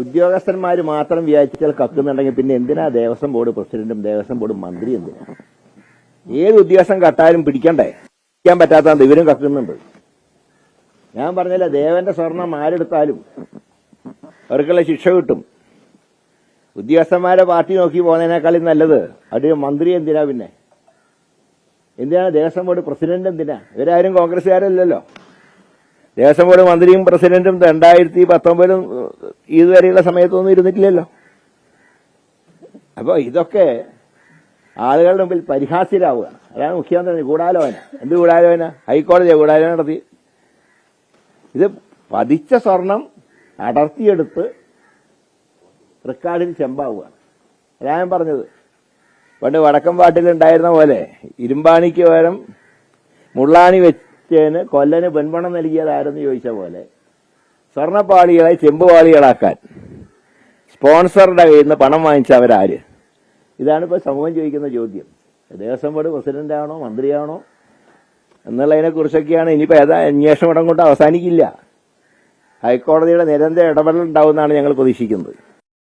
ഉദ്യോഗസ്ഥന്മാർ മാത്രം വിചാരിച്ചാൽ കക്കുന്നുണ്ടെങ്കിൽ പിന്നെ എന്തിനാ ദേവസ്വം ബോർഡ് പ്രസിഡന്റും ദേവസ്വം ബോർഡ് മന്ത്രി എന്തിനാ ഏത് ഉദ്യോഗസ്ഥൻ കട്ടാലും പിടിക്കണ്ടേ? പിടിക്കാൻ പറ്റാത്ത ഇവരും കക്കുന്നുണ്ട്. ഞാൻ പറഞ്ഞില്ല ദേവന്റെ സ്വർണം ആരെടുത്താലും അവർക്കുള്ള ശിക്ഷ കിട്ടും. ഉദ്യോഗസ്ഥന്മാരെ പാർട്ടി നോക്കി പോകുന്നതിനേക്കാളും നല്ലത് അവിടെ മന്ത്രി എന്തിനാ പിന്നെ? എന്തിനാണ് ദേവസ്വം ബോർഡ് പ്രസിഡന്റ് എന്തിനാ? ഇവരാരും കോൺഗ്രസ്സുകാരല്ലല്ലോ. ദേവസ്വം ബോർഡ് മന്ത്രിയും പ്രസിഡന്റും രണ്ടായിരത്തി പത്തൊമ്പതിലും ഇതുവരെയുള്ള സമയത്തൊന്നും ഇരുന്നിട്ടില്ലല്ലോ. അപ്പോൾ ഇതൊക്കെ ആളുകളുടെ മുമ്പിൽ പരിഹാസ്യരാവുക. അതാണ് മുഖ്യമന്ത്രി ഗൂഢാലോചന. എന്ത് ഗൂഢാലോചന? ഹൈക്കോടതിയെ ഗൂഢാലോചന നടത്തി. ഇത് പതിച്ച സ്വർണം അടർത്തിയെടുത്ത് റെക്കാർഡിൽ ചെമ്പാവുകയാണ്. അതാണ് ഞാൻ പറഞ്ഞത്. പണ്ട് വടക്കം പാട്ടിലുണ്ടായിരുന്ന പോലെ ഇരുമ്പാണിക്ക് പകരം മുള്ളാണി വെച്ചേന് കൊല്ലന് പെൺപണം നൽകിയതാരെന്ന് ചോദിച്ച പോലെ സ്വർണപ്പാളികളെ ചെമ്പുപാളികളാക്കാൻ. സ്പോൺസറുടെ കയ്യിൽ നിന്ന് പണം വാങ്ങിച്ച അവരാര് ഇതാണ് ഇപ്പോൾ സമൂഹം ചോദിക്കുന്ന ചോദ്യം. ദേവസ്വം ബോർഡ് പ്രസിഡന്റാണോ മന്ത്രിയാണോ? എന്നുള്ളതിനെ കുറിച്ചൊക്കെയാണ് ഇനിയിപ്പോൾ ഏതാ അന്വേഷണം ഇടം കൊണ്ട് അവസാനിക്കില്ല. ഹൈക്കോടതിയുടെ നിരന്തര ഇടപെടൽ ഉണ്ടാവുമെന്നാണ് ഞങ്ങൾ പ്രതീക്ഷിക്കുന്നത്.